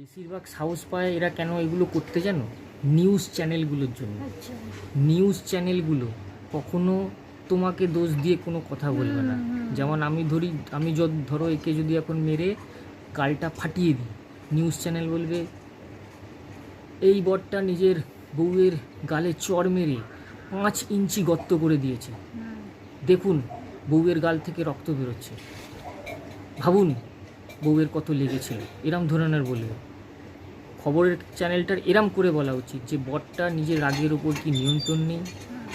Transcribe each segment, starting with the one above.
বেশিরভাগ সাহস পায় এরা কেন এগুলো করতে জানো? নিউজ চ্যানেলগুলোর জন্য। নিউজ চ্যানেলগুলো কখনো তোমাকে দোষ দিয়ে কোনো কথা বলবে না। যেমন আমি ধরি আমি যদ ধরো একে যদি এখন মেরে গালটা ফাটিয়ে দিই নিউজ চ্যানেল বলবে এই বরটা নিজের বউয়ের গালে চড় মেরে পাঁচ ইঞ্চি গর্ত করে দিয়েছে। দেখুন বউয়ের গাল থেকে রক্ত বেরোচ্ছে। ভাবুন বউয়ের কত লেগেছিল। এরম ধরনের বলবে। খবরের চ্যানেলটার এরম করে বলা উচিত যে, বরটা নিজের রাগের ওপর কি নিয়ন্ত্রণ নেই?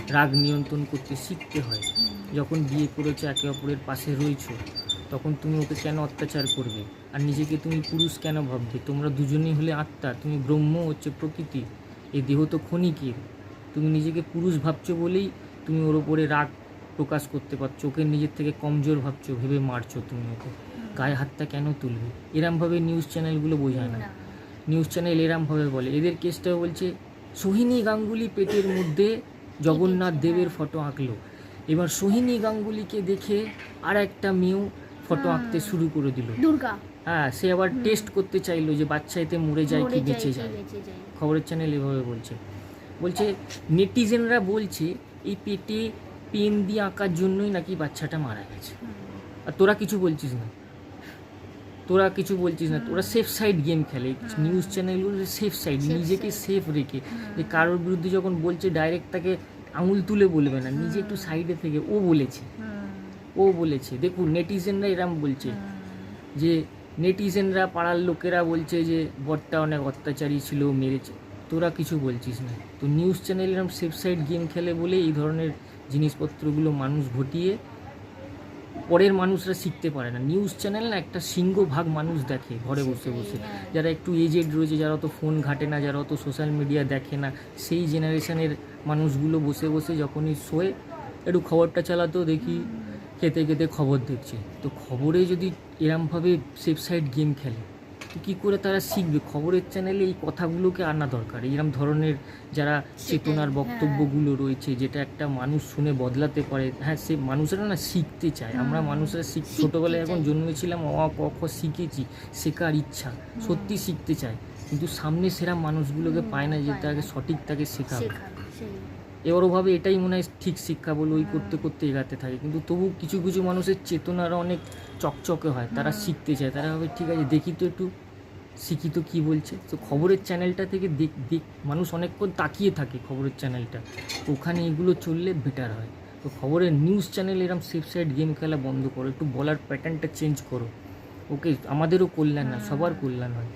রাগ নিয়ন্ত্রণ করতে শিখতে হয়। যখন বিয়ে করেছ, একে অপরের পাশে রয়েছো, তখন তুমি ওকে কেন অত্যাচার করবে? আর নিজেকে তুমি পুরুষ কেন ভাববে? তোমরা দুজনেই হলে আত্মা, তুমি ব্রহ্ম হচ্ছে প্রকৃতি এই দেহ তো ক্ষণিকের। তুমি নিজেকে পুরুষ ভাবছ বলেই তুমি ওর ওপরে রাগ প্রকাশ করতে পারছ, ওকে নিজের থেকে কমজোর ভাবছ, ভেবে মারছো তুমি ওকে। গায়ে হাতটা কেন তুলবে? এরমভাবে নিউজ চ্যানেলগুলো বোঝায় না। নিউজ চ্যানেল এরমভাবে বলে। এদের কেসটা বলছে সোহিনী গাঙ্গুলি পেটের মধ্যে জগন্নাথ দেবের ফটো আঁকলো। এবার সোহিনী গাঙ্গুলিকে দেখে আর একটা মেয়েও ফটো আঁকতে শুরু করে দিল। দুর্গা। হ্যাঁ সে আবার টেস্ট করতে চাইলো যে বাচ্চা এতে মরে যায় কি বেঁচে যায়। খবরের চ্যানেল এভাবে বলছে। বলছে নেটিজেনরা বলছে এই পেটে পেন দিয়ে আঁকার জন্যই নাকি বাচ্চাটা মারা গেছে। আর তোরা কিছু বলছিস না? তোরা কিছু বলছিস না তোরা সেফ সাইড গেম খেলে। নিউজ চ্যানেলগুলো সেফ সাইড নিজেকে সেফ রেখে। যে কারোর বিরুদ্ধে যখন বলছে ডাইরেক্ট তাকে আঙুল তুলে বলবে না নিজে একটু সাইডে থেকে ও বলেছে। ও বলেছে। দেখুন নেটিজেনরা এরম বলছে যে নেটিজেনরা পাড়ার লোকেরা বলছে যে বরটা অনেক অত্যাচারী ছিল মেরেছে। তোরা কিছু বলছিস না। তো নিউজ চ্যানেল এরম সেফ সাইড গেম খেলে বলে এই ধরনের জিনিসপত্রগুলো মানুষ ঘটিয়ে পরের মানুষরা শিখতে পারে না। নিউজ চ্যানেল না একটা সিংহভাগ মানুষ দেখে ঘরে বসে বসে। হ্যাঁ। যারা একটু এজেড রয়েছে যারা অত ফোন ঘাটে না যারা অত সোশ্যাল মিডিয়া দেখে না সেই জেনারেশনের মানুষগুলো বসে বসে যখনই শোয়ে একটু খবরটা চালাতো দেখি খেতে খেতে খবর দেখছে। তো খবরে যদি এরমভাবে সেফ সাইড গেম খেলে তো কী করে তারা শিখবে? খবরের চ্যানেলে এই কথাগুলোকে আনা দরকার। এরম ধরনের যারা চেতনার হ্যাঁ। বক্তব্যগুলো রয়েছে যেটা একটা মানুষ শুনে বদলাতে পারে হ্যাঁ সে মানুষেরা না শিখতে চায়। আমরা মানুষরা শিখ ছোটোবেলায় এখন জন্মেছিলাম অ ক খ শিখেছি শেখার ইচ্ছা সত্যি শিখতে চায়। কিন্তু সামনে সেরা মানুষগুলোকে পায় না যে তাকে সঠিক তাকে শেখাবে। শেখাবে সেই এবার ওভাবে এটাই মনে হয় ঠিক শিক্ষা বলে ওই করতে করতে এগাতে থাকে। কিন্তু তবু কিছু কিছু মানুষের চেতনারা অনেক চকচকে হয় তারা শিখতে চায়। তারা ভাবে ঠিক আছে দেখি তো একটু শিখি তো কী বলছে? তো খবরের চ্যানেলটা থেকে দেখ দেখ মানুষ অনেকক্ষণ তাকিয়ে থাকে খবরের চ্যানেলটা। ওখানে এগুলো চললে বেটার হয়। তো খবরের নিউজ চ্যানেল এরম সেফ সাইড গেম খেলা বন্ধ করো একটু বলার প্যাটার্নটা চেঞ্জ করো। ওকে আমাদেরও কল্যাণ না সবার কল্যাণ হয়।